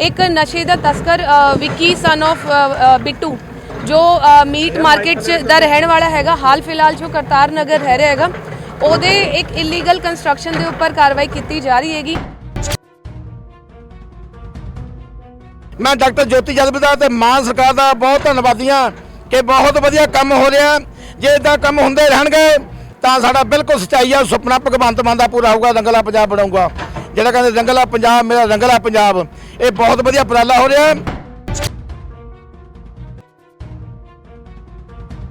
ਇੱਕ ਨਸ਼ੇ ਦਾ ਤਸਕਰ ਅ, ਵਿੱਕੀ ਸਨ of ਬਿੱਟੂ। ਜੋ ਮੀਟ ਮਾਰਕੀਟ 'ਚ ਦਾ ਰਹਿਣ ਵਾਲਾ ਹੈਗਾ, ਹਾਲ ਫਿਲਹਾਲ ਜੋ ਕਰਤਾਰ ਨਗਰ ਰਹਿ ਰਿਹਾ ਹੈਗਾ। ਉਹਦੇ ਇੱਕ ਇਲੀਗਲ ਕੰਸਟਰਕਸ਼ਨ ਦੇ ਉੱਪਰ ਕਾਰਵਾਈ ਕੀਤੀ ਜਾ ਰਹੀ ਹੈਗੀ। ਮੈਂ ਡਾਕਟਰ ਜੋਤੀ ਜਦਵ ਦਾ ਤੇ ਮਾਨ ਸਰਕਾਰ ਦਾ ਬਹੁਤ ਧੰਨਵਾਦੀ ਹਾਂ ਕਿ ਬਹੁਤ ਵਧੀਆ ਕੰਮ ਹੋ ਰਿਹਾ। ਜੇ ਇਦਾਂ ਕੰਮ ਹੁੰਦੇ ਰਹਿਣਗੇ, ਤਾਂ ਸਾਡਾ ਬਿਲਕੁਲ ਸਚਾਈ ਆ, ਸੁਪਨਾ ਭਗਵੰਤ ਮਾਨ ਦਾ ਪੂਰਾ ਹੋਊਗਾ, ਰੰਗਲਾ ਪੰਜਾਬ ਬਣਾਊਗਾ। ਜਿਹੜਾ ਕਹਿੰਦੇ ਰੰਗਲਾ ਪੰਜਾਬ, ਮੇਰਾ ਰੰਗਲਾ ਪੰਜਾਬ, ਇਹ ਬਹੁਤ ਵਧੀਆ ਉਪਰਾਲਾ ਹੋ ਰਿਹਾ।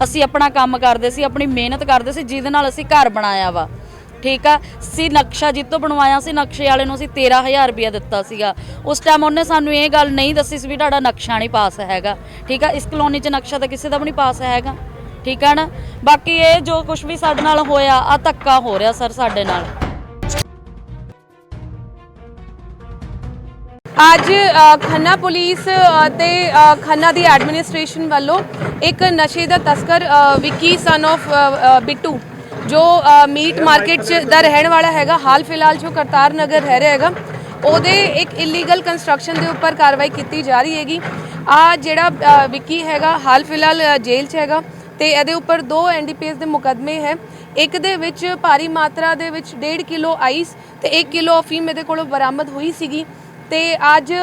ਅਸੀਂ ਆਪਣਾ ਕੰਮ ਕਰਦੇ ਸੀ, ਆਪਣੀ ਮਿਹਨਤ ਕਰਦੇ ਸੀ, ਜਿਹਦੇ ਨਾਲ ਅਸੀਂ ਘਰ ਬਣਾਇਆ ਵਾ। ਠੀਕ ਆ? ਸੀ ਨਕਸ਼ਾ ਜਿੱਤੋਂ ਬਣਵਾਇਆ ਸੀ, ਨਕਸ਼ੇ ਵਾਲੇ ਨੂੰ ਅਸੀਂ 13000 ਰੁਪਇਆ ਦਿੱਤਾ ਸੀਗਾ। ਉਸ ਟਾਈਮ ਉਹਨੇ ਸਾਨੂੰ ਇਹ ਗੱਲ ਨਹੀਂ ਦੱਸੀ ਸੀ ਵੀ ਤੁਹਾਡਾ ਨਕਸ਼ਾ ਨਹੀਂ ਪਾਸ ਹੈਗਾ। ਠੀਕ ਆ? ਇਸ ਕਲੋਨੀ 'ਚ ਨਕਸ਼ਾ ਤਾਂ ਕਿਸੇ ਦਾ ਵੀ ਨਹੀਂ ਪਾਸ ਹੈਗਾ। ਠੀਕ ਆ ਨਾ? ਬਾਕੀ ਇਹ ਜੋ ਕੁਝ ਵੀ ਸਾਡੇ ਨਾਲ ਹੋਇਆ ਆ ਧੱਕਾ ਹੋ ਰਿਹਾ ਸਰ ਸਾਡੇ ਨਾਲ। ਅੱਜ ਖੰਨਾ ਪੁਲਿਸ ਅ, ਤੇ ਖੰਨਾ ਦੀ ਐਡਮਿਨਿਸਟ੍ਰੇਸ਼ਨ ਵੱਲੋਂ ਇੱਕ ਨਸ਼ੇ ਦਾ ਤਸਕਰ ਵਿੱਕੀ ਸਨ of ਬਿੱਟੂ ਜੋ ਮੀਟ ਮਾਰਕੀਟ 'ਚ ਦਾ ਰਹਿਣ ਵਾਲਾ ਹੈਗਾ ਹਾਲ ਫਿਲਹਾਲ ਜੋ ਕਰਤਾਰ ਨਗਰ ਰਹਿ ਰਿਹਾ ਹੈਗਾ ਉਹਦੇ ਇੱਕ ਇਲੀਗਲ ਕੰਸਟਰਕਸ਼ਨ ਦੇ ਉੱਪਰ ਕਾਰਵਾਈ ਕੀਤੀ ਜਾ ਰਹੀ ਹੈਗੀ। ਆ ਜਿਹੜਾ ਵਿੱਕੀ ਹੈਗਾ ਹਾਲ ਫਿਲਹਾਲ ਜੇਲ੍ਹ 'ਚ ਹੈਗਾ ਤੇ ਇਹਦੇ ਉੱਪਰ ਦੋ ਐਨਡੀਪੀਐਸ ਦੇ ਮੁਕੱਦਮੇ ਹੈ। ਇੱਕ ਦੇ ਵਿੱਚ ਭਾਰੀ ਮਾਤਰਾ ਦੇ ਵਿੱਚ 1.5 ਕਿਲੋ ਆਈਸ ਤੇ 1 ਕਿਲੋ ਅਫੀਮ ਇਹਦੇ ਕੋਲੋਂ ਬਰਾਮਦ ਹੋਈ ਸੀਗੀ। ਤੇ ਅੱਜ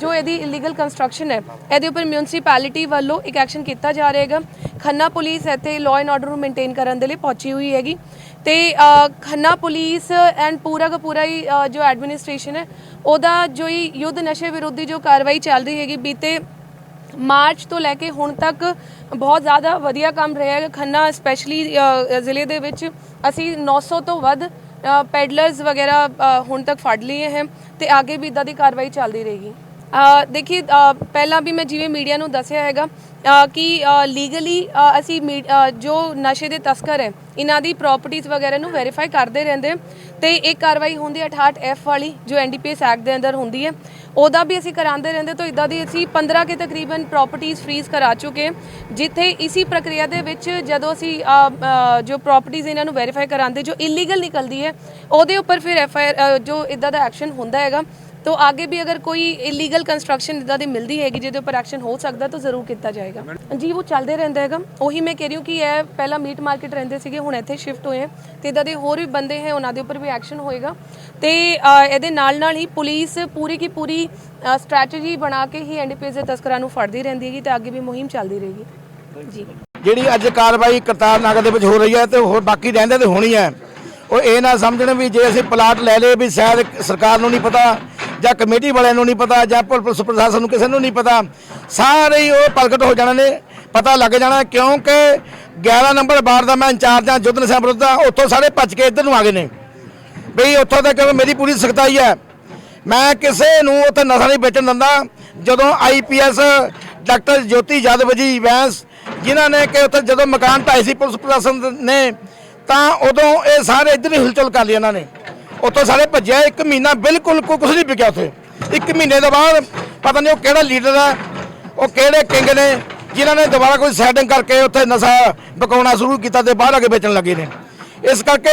ਜੋ ਇਹਦੀ ਇਲੀਗਲ ਕੰਸਟਰਕਸ਼ਨ ਹੈ, ਇਹਦੇ ਉੱਪਰ ਮਿਊਨਿਸਪੈਲਿਟੀ ਵੱਲੋਂ ਇੱਕ ਐਕਸ਼ਨ ਕੀਤਾ ਜਾ ਰਿਹਾ ਹੈਗਾ। ਖੰਨਾ ਪੁਲਿਸ ਇੱਥੇ ਲਾਅ ਐਂਡ ਆਰਡਰ ਨੂੰ ਮੇਨਟੇਨ ਕਰਨ ਦੇ ਲਈ ਪਹੁੰਚੀ ਹੋਈ ਹੈਗੀ। ਤੇ ਖੰਨਾ ਪੁਲਿਸ ਐਂਡ ਪੂਰਾ ਦਾ ਪੂਰਾ ਹੀ ਜੋ ਐਡਮਿਨਿਸਟ੍ਰੇਸ਼ਨ ਹੈ, ਉਹਦਾ ਜੋ ਹੀ ਯੁੱਧ ਨਸ਼ੇ ਵਿਰੋਧੀ ਜੋ ਕਾਰਵਾਈ ਚੱਲ ਰਹੀ ਹੈਗੀ, ਬੀਤੇ ਮਾਰਚ ਤੋਂ ਲੈ ਕੇ ਹੁਣ ਤੱਕ ਬਹੁਤ ਜ਼ਿਆਦਾ ਵਧੀਆ ਕੰਮ ਰਿਹਾ ਹੈ ਖੰਨਾ ਸਪੈਸ਼ਲੀ ਜ਼ਿਲ੍ਹੇ ਦੇ ਵਿੱਚ ਅਸੀਂ 900 ਤੋਂ ਵੱਧ ਪੈਡਲਰਸ ਵਗੈਰਾ ਹੁਣ ਤੱਕ ਫੜ ਲਏ ਹੈ ਤੇ ਅੱਗੇ ਵੀ ਇਦਾਂ ਦੀ ਕਾਰਵਾਈ ਚੱਲਦੀ ਰਹੇਗੀ। ਅ, ਦੇਖੀ ਪਹਿਲਾਂ ਵੀ ਮੈਂ ਜਿਵੇਂ ਮੀਡੀਆ ਨੂੰ ਦੱਸਿਆ ਹੈਗਾ ਕਿ ਲੀਗਲੀ ਅਸੀਂ ਮੀ- ਜੋ ਨਸ਼ੇ ਦੇ ਤਸਕਰ ਹੈ ਇਹਨਾਂ ਦੀ ਪ੍ਰਾਪਰਟੀਆਂ ਵਗੈਰਾ ਨੂੰ ਵੈਰੀਫਾਈ ਕਰਦੇ ਰਹਿੰਦੇ ਤੇ ਇਹ ਕਾਰਵਾਈ ਹੁੰਦੀ ਹੈ 68 ਐਫ ਵਾਲੀ ਜੋ ਐਨਡੀਪੀਐਸ ਐਕਟ ਦੇ ਅੰਦਰ ਹੁੰਦੀ ਹੈ। ਉਹਦਾ ਵੀ ਅਸੀਂ ਕਰਾਉਂਦੇ ਰਹਿੰਦੇ ਤੋਂ ਇਦਾਂ ਦੀ ਅਸੀਂ 15 ਕੇ ਤਕਰੀਬਨ ਪ੍ਰਾਪਰਟੀਆਂ ਫ੍ਰੀਜ਼ ਕਰਾ ਚੁੱਕੇ। ਹਾਂ, ਜਿੱਥੇ ਇਸੀ ਪ੍ਰਕਿਰਿਆ ਦੇ ਵਿੱਚ ਜਦੋਂ ਅਸੀਂ ਜੋ ਪ੍ਰਾਪਰਟੀਆਂ ਇਹਨਾਂ ਨੂੰ ਵੈਰੀਫਾਈ ਕਰਾਉਂਦੇ ਜੋ ਇਲੀਗਲ ਨਿਕਲਦੀ ਹੈ ਉਹਦੇ ਉੱਪਰ ਫਿਰ ਐਫ ਆਈ ਆਰ ਜੋ ਇਦਾਂ ਦਾ ਐਕਸ਼ਨ ਹੁੰਦਾ ਹੈਗਾ। ਤੋ ਆਗੇ ਵੀ ਅਗਰ ਕੋਈ ਇਲੀਗਲ ਕੰਸਟਰਕਸ਼ਨ ਇਦਾਂ ਦੀ ਮਿਲਦੀ ਹੈਗੀ, ਜਿਹਦੇ ਉੱਪਰ ਐਕਸ਼ਨ ਹੋ ਸਕਦਾ, ਤਾਂ ਜ਼ਰੂਰ ਕੀਤਾ ਜਾਏਗਾ। ਜੀ, ਉਹ ਚੱਲਦੇ ਰਹਿੰਦਾ ਹੈਗਾ। ਉਹੀ ਮੈਂ ਕਹਿ ਰਹੀ ਹਾਂ ਕਿ ਇਹ ਪਹਿਲਾਂ ਮੀਟ ਮਾਰਕੀਟ ਰਹਿੰਦੇ ਸੀਗੇ, ਹੁਣ ਇੱਥੇ ਸ਼ਿਫਟ ਹੋਏ ਤੇ ਇਦਾਂ ਦੇ ਹੋਰ ਵੀ ਬੰਦੇ ਹੈ, ਉਹਨਾਂ ਦੇ ਉੱਪਰ ਵੀ ਐਕਸ਼ਨ ਹੋਏਗਾ। ਤੇ ਇਹਦੇ ਨਾਲ ਨਾਲ ਹੀ ਪੁਲਿਸ ਪੂਰੀ ਕੀ ਪੂਰੀ ਸਟ੍ਰੈਟਜੀ ਬਣਾ ਕੇ ਹੀ ਐਨਡੀਪੀਐਸ ਦੇ ਤਸਕਰਾਂ ਨੂੰ ਫੜਦੀ ਰਹਿੰਦੀ ਹੈਗੀ ਤੇ ਅੱਗੇ ਵੀ ਮੁਹਿੰਮ ਚੱਲਦੀ ਰਹੇਗੀ। ਜੀ। ਜਿਹੜੀ ਅੱਜ ਕਾਰਵਾਈ ਕਰਤਾਰ ਨਗਰ ਦੇ ਵਿੱਚ ਹੋ ਰਹੀ ਹੈ ਤੇ ਹੋਰ ਬਾਕੀ ਰਹਿੰਦੇ ਤੇ ਹੋਣੀ ਹੈ, ਉਹ ਇਹ ਨਾ ਸਮਝਣ ਵੀ ਜੇ ਅਸੀਂ ਪਲਾਟ ਲੈ ਲਏ ਵੀ ਸ਼ਾਇਦ ਸਰਕਾਰ ਨੂੰ ਨਹੀਂ ਪਤਾ ਜਾਂ ਕਮੇਟੀ ਵਾਲਿਆਂ ਨੂੰ ਨਹੀਂ ਪਤਾ, ਜਾਂ ਪੁਲਿਸ ਪ੍ਰਸ਼ਾਸਨ ਨੂੰ ਕਿਸੇ ਨੂੰ ਨਹੀਂ ਪਤਾ, ਸਾਰੇ ਹੀ ਉਹ ਪ੍ਰਗਟ ਹੋ ਜਾਣੇ ਨੇ। ਪਤਾ ਲੱਗ ਜਾਣਾ ਕਿਉਂਕਿ 11 ਨੰਬਰ ਬਾਰ ਦਾ ਮੈਂ ਇੰਚਾਰਜ ਹਾਂ ਜੁੱਧ ਨਸ਼ਾ ਵਿਰੁੱਧ ਦਾ, ਉੱਥੋਂ ਸਾਰੇ ਭੱਜ ਕੇ ਇੱਧਰ ਨੂੰ ਆ ਗਏ ਨੇ। ਬਈ ਉੱਥੋਂ ਤੱਕ ਮੇਰੀ ਪੂਰੀ ਸਖਤਾਈ ਹੈ। ਮੈਂ ਕਿਸੇ ਨੂੰ ਉੱਥੇ ਨਸ਼ਾ ਨਹੀਂ ਵੇਚਣ ਦਿੰਦਾ। ਜਦੋਂ ਆਈਪੀਐਸ ਡਾਕਟਰ ਜੋਤੀ ਯਾਦਵ ਜੀ ਵੈਂਸ, ਜਿਨ੍ਹਾਂ ਨੇ ਕਿ ਉੱਥੇ ਜਦੋਂ ਮਕਾਨ ਢਾਏ ਸੀ ਪੁਲਿਸ ਪ੍ਰਸ਼ਾਸਨ ਨੇ, ਤਾਂ ਉਦੋਂ ਇਹ ਸਾਰੇ ਇੱਧਰ ਹੀ ਹਿਲਚੁਲ ਕਰ ਲਈ ਇਹਨਾਂ ਨੇ। ਉੱਥੋਂ ਸਾਰੇ ਭੱਜਿਆ, ਇੱਕ ਮਹੀਨਾ ਬਿਲਕੁਲ ਕੋਈ ਕੁਝ ਨਹੀਂ ਵਿਕਿਆ ਉੱਥੇ। ਇੱਕ ਮਹੀਨੇ ਤੋਂ ਬਾਅਦ ਪਤਾ ਨਹੀਂ ਉਹ ਕਿਹੜਾ ਲੀਡਰ ਹੈ, ਉਹ ਕਿਹੜੇ ਕਿੰਗ ਨੇ, ਜਿਨ੍ਹਾਂ ਨੇ ਦੁਬਾਰਾ ਕੋਈ ਸੈਟਿੰਗ ਕਰਕੇ ਉੱਥੇ ਨਸ਼ਾ ਵਿਕਾਉਣਾ ਸ਼ੁਰੂ ਕੀਤਾ ਤੇ ਬਾਹਰ ਆ ਕੇ ਵੇਚਣ ਲੱਗੇ ਨੇ। ਇਸ ਕਰਕੇ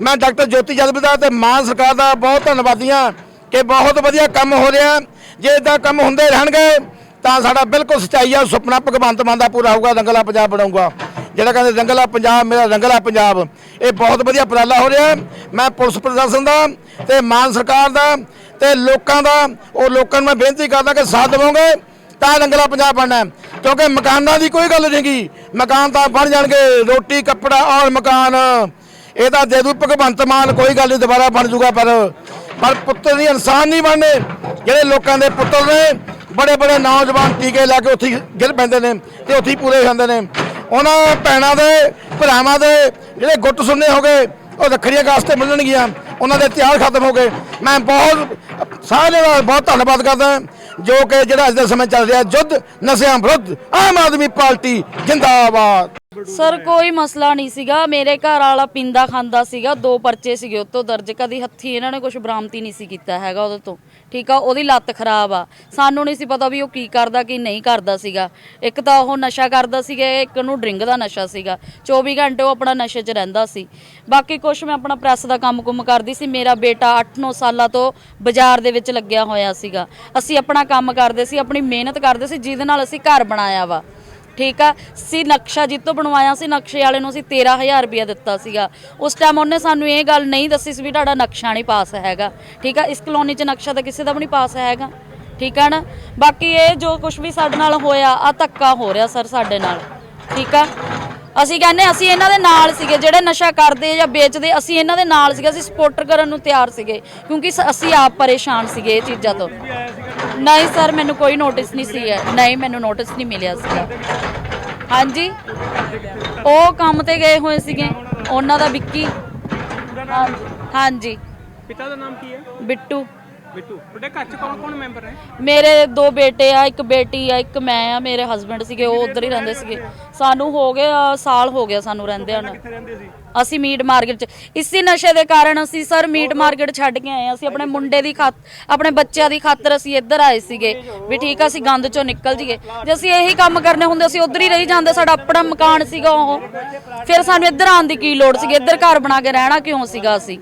ਮੈਂ ਡਾਕਟਰ ਜੋਤੀ ਜਦਵ ਦਾ ਤੇ ਮਾਨ ਸਰਕਾਰ ਦਾ ਬਹੁਤ ਧੰਨਵਾਦੀ ਹਾਂ ਕਿ ਬਹੁਤ ਵਧੀਆ ਕੰਮ ਹੋ ਰਿਹਾ। ਜੇ ਇਦਾਂ ਕੰਮ ਹੁੰਦੇ ਰਹਿਣਗੇ, ਤਾਂ ਸਾਡਾ ਬਿਲਕੁਲ ਸਚਾਈ ਆ, ਸੁਪਨਾ ਭਗਵੰਤ ਮਾਨ ਦਾ ਪੂਰਾ ਹੋਊਗਾ ਰੰਗਲਾ ਪੰਜਾਬ ਬਣਾਊਗਾ। ਜਿਹੜਾ ਕਹਿੰਦੇ ਰੰਗਲਾ ਪੰਜਾਬ, ਮੇਰਾ ਰੰਗਲਾ ਪੰਜਾਬ। ਇਹ ਬਹੁਤ ਵਧੀਆ ਉਪਰਾਲਾ ਹੋ ਰਿਹਾ ਮੈਂ ਪੁਲਿਸ ਪ੍ਰਸ਼ਾਸਨ ਦਾ ਤੇ ਮਾਨ ਸਰਕਾਰ ਦਾ ਤੇ ਲੋਕਾਂ ਦਾ, ਉਹ ਲੋਕਾਂ ਨੂੰ ਮੈਂ ਬੇਨਤੀ ਕਰਦਾ ਕਿ ਸਾਥ ਦੇਵੋਗੇ ਤਾਂ ਰੰਗਲਾ ਪੰਜਾਬ ਬਣਨਾ ਕਿਉਂਕਿ ਮਕਾਨਾਂ ਦੀ ਕੋਈ ਗੱਲ ਨਹੀਂਗੀ। ਮਕਾਨ ਤਾਂ ਬਣ ਜਾਣਗੇ, ਰੋਟੀ, ਕੱਪੜਾ ਔਰ ਮਕਾਨ। ਇਹ ਤਾਂ ਦੇ ਦੂ ਭਗਵੰਤ ਮਾਨ, ਕੋਈ ਗੱਲ ਨਹੀਂ ਦੁਬਾਰਾ ਬਣ ਜੂਗਾ ਪਰ ਪਰ ਪੁੱਤਰ ਨਹੀਂ ਇਨਸਾਨ ਨਹੀਂ ਬਣਨੇ। ਜਿਹੜੇ ਲੋਕਾਂ ਦੇ ਪੁੱਤਰ ਨੇ ਬੜੇ ਬੜੇ ਨੌਜਵਾਨ ਟੀਕੇ ਲਾ ਕੇ ਉੱਥੇ ਗਿਰ ਪੈਂਦੇ ਨੇ ਤੇ ਉੱਥੇ ਹੀ ਪੂਰੇ ਹੋ ਜਾਂਦੇ ਨੇ। ਉਹਨਾਂ ਭੈਣਾਂ ਦੇ, ਭਰਾਵਾਂ ਦੇ ਜਿਹੜੇ ਗੁੱਟ ਸੁਣਨੇ ਹੋ ਗਏ, ਉਹ ਰੱਖੜੀਆਂ ਕਾਸਤੇ ਮਿਲਣਗੀਆਂ, ਉਹਨਾਂ ਦੇ ਤਿਆਰ ਖਤਮ ਹੋ ਗਏ। ਮੈਂ ਬਹੁਤ, ਸਾਰਿਆਂ ਦਾ ਬਹੁਤ ਧੰਨਵਾਦ ਕਰਦਾ ਜੋ ਕਿ ਜਿਹੜਾ ਅੱਜ ਦੇ ਸਮੇਂ ਚੱਲ ਰਿਹਾ ਜੁੱਧ ਨਸ਼ਿਆਂ ਵਿਰੁੱਧ ਆਮ ਆਦਮੀ ਪਾਰਟੀ ਜਿੰਦਾਬਾਦ। ਸਰ, ਕੋਈ ਮਸਲਾ ਨਹੀਂ ਸੀਗਾ। ਮੇਰੇ ਘਰ ਵਾਲਾ ਪਿੰਦਾ ਖਾਂਦਾ ਸੀਗਾ। ਦੋ ਪਰਚੇ ਸੀਗੇ ਉਤੋਂ ਦਰਜ। ਕਦੀ ਹੱਥੀ ਇਹਨਾਂ ਨੇ ਕੁਝ ਬਰਾਮਤੀ ਨਹੀਂ ਸੀ ਕੀਤਾ ਹੈਗਾ ਉਹਦੇ ਤੋਂ। ਠੀਕ ਆ, ਉਹਦੀ ਲੱਤ ਖਰਾਬ ਆ। ਸਾਨੂੰ ਨਹੀਂ ਸੀ ਪਤਾ ਵੀ ਉਹ ਕੀ ਕਰਦਾ, ਕੀ ਨਹੀਂ ਕਰਦਾ ਸੀਗਾ। ਇੱਕ ਤਾਂ ਉਹ ਨਸ਼ਾ ਕਰਦਾ ਸੀਗਾ, ਇੱਕ ਨੂੰ ਡਰਿੰਕ ਦਾ ਨਸ਼ਾ ਸੀਗਾ। 24 ਘੰਟੇ ਉਹ ਆਪਣਾ ਨਸ਼ੇ 'ਚ ਰਹਿੰਦਾ ਸੀ। ਬਾਕੀ ਕੁਝ ਮੈਂ ਆਪਣਾ ਪ੍ਰੈਸ ਦਾ ਕੰਮ-ਕੁਮ ਕਰਦੀ ਸੀ। ਮੇਰਾ ਬੇਟਾ 8-9 ਸਾਲਾਂ ਤੋਂ ਬਾਜ਼ਾਰ ਦੇ ਵਿੱਚ ਲੱਗਿਆ ਹੋਇਆ ਸੀਗਾ। ਅਸੀਂ ਆਪਣਾ ਕੰਮ ਕਰਦੇ ਸੀ, ਆਪਣੀ ਮਿਹਨਤ ਕਰਦੇ ਸੀ, ਜਿਹਦੇ ਨਾਲ ਅਸੀਂ ਘਰ ਬਣਾਇਆ ਵਾ। ਠੀਕ ਆ? ਸੀ ਨਕਸ਼ਾ ਜਿੱਤੋਂ ਬਣਵਾਇਆ ਸੀ, ਨਕਸ਼ੇ ਵਾਲੇ ਨੂੰ ਅਸੀਂ 13000 ਰੁਪਇਆ ਦਿੱਤਾ ਸੀਗਾ। ਉਸ ਟਾਈਮ ਉਹਨੇ ਸਾਨੂੰ ਇਹ ਗੱਲ ਨਹੀਂ ਦੱਸੀ ਸੀ ਵੀ ਤੁਹਾਡਾ ਨਕਸ਼ਾ ਨਹੀਂ ਪਾਸ ਹੈਗਾ। ਠੀਕ ਆ? ਇਸ ਕਲੋਨੀ 'ਚ ਨਕਸ਼ਾ ਤਾਂ ਕਿਸੇ ਦਾ ਵੀ ਨਹੀਂ ਪਾਸ ਹੈਗਾ। ਠੀਕ ਆ ਨਾ? ਬਾਕੀ ਇਹ ਜੋ ਕੁਝ ਵੀ ਸਾਡੇ ਨਾਲ ਹੋਇਆ ਆ ਧੱਕਾ ਹੋ ਰਿਹਾ ਸਰ ਸਾਡੇ ਨਾਲ। ਠੀਕ ਆ? ਅਸੀਂ ਕਹਿੰਦੇ ਅਸੀਂ ਇਹਨਾਂ ਦੇ ਨਾਲ ਸੀਗੇ, ਜਿਹੜੇ ਨਸ਼ਾ ਕਰਦੇ ਜਾਂ ਵੇਚਦੇ, ਅਸੀਂ ਇਹਨਾਂ ਦੇ ਨਾਲ ਸੀਗੇ, ਅਸੀਂ ਸਪੋਰਟਰ ਕਰਨ ਨੂੰ ਤਿਆਰ ਸੀਗੇ। ਕਿਉਂਕਿ ਸ- ਅਸੀਂ ਆਪ ਪਰੇਸ਼ਾਨ ਸੀਗੇ ਇਹ ਚੀਜ਼ਾਂ ਤੋਂ। ਨਹੀਂ ਸਰ ਮੈਨੂੰ ਕੋਈ ਨੋਟਿਸ ਨਹੀਂ ਸੀ ਨਹੀਂ ਮੈਨੂੰ ਨੋਟਿਸ ਨਹੀਂ ਮਿਲਿਆ ਸੀਗਾ ਹਾਂਜੀ? ਉਹ ਕੰਮ ਤੇ ਗਏ ਹੋਏ ਸੀਗੇ। ਉਹਨਾਂ ਦਾ ਵਿੱਕੀ। ਹਾਂਜੀ। ਪਿਤਾ ਦਾ ਨਾਮ ਕੀ ਹੈ? ਬਿੱਟੂ। ਬਿੱਟੂ ਤੁਹਾਡੇ ਘਰ ਚ ਕੌਣ ਕੌਣ ਮੈਂਬਰ ਨੇ ਮੇਰੇ ਦੋ ਬੇਟੇ ਆ ਇੱਕ ਬੇਟੀ ਆ ਇੱਕ ਮੈਂ ਆ ਮੇਰੇ ਹਸਬੰਡ ਸੀਗੇ ਉਹ ਉਧਰ ਹੀ ਰਹਿੰਦੇ ਸੀਗੇ। ਸਾਨੂੰ ਹੋ ਗਿਆ ਸਾਲ ਹੋ ਗਿਆ ਸਾਨੂੰ ਰਹਿੰਦਿਆਂ ਨੂੰ। ਕਿੱਥੇ ਰਹਿੰਦੇ ਸੀ? ਅਸੀਂ ਮੀਟ ਮਾਰਕੀਟ 'ਚ ਇਸੇ ਨਸ਼ੇ ਦੇ ਕਾਰਨ ਅਸੀਂ ਸਰ ਮੀਟ ਮਾਰਕੀਟ ਛੱਡ ਕੇ ਆਏ ਹਾਂ। ਅਸੀਂ ਆਪਣੇ ਮੁੰਡੇ ਦੀ ਖਾਤ ਆਪਣੇ ਬੱਚਿਆਂ ਦੀ ਖਾਤਰ ਅਸੀਂ ਇੱਧਰ ਆਏ ਸੀਗੇ ਵੀ ਠੀਕ ਆ ਅਸੀਂ ਗੰਦ 'ਚੋਂ ਨਿਕਲ ਜੀਏ ਜੇ ਅਸੀਂ ਇਹੀ ਕੰਮ ਕਰਨੇ ਹੁੰਦੇ ਅਸੀਂ ਉੱਧਰ ਹੀ ਰਹੀ ਜਾਂਦੇ ਸਾਡਾ ਆਪਣਾ ਮਕਾਨ ਸੀਗਾ ਉਹ। ਫਿਰ ਸਾਨੂੰ ਇੱਧਰ ਆਉਣ ਦੀ ਕੀ ਲੋੜ ਸੀਗੀ? ਇੱਧਰ ਘਰ ਬਣਾ ਕੇ ਰਹਿਣਾ ਕਿਉਂ ਸੀਗਾ ਅਸੀਂ?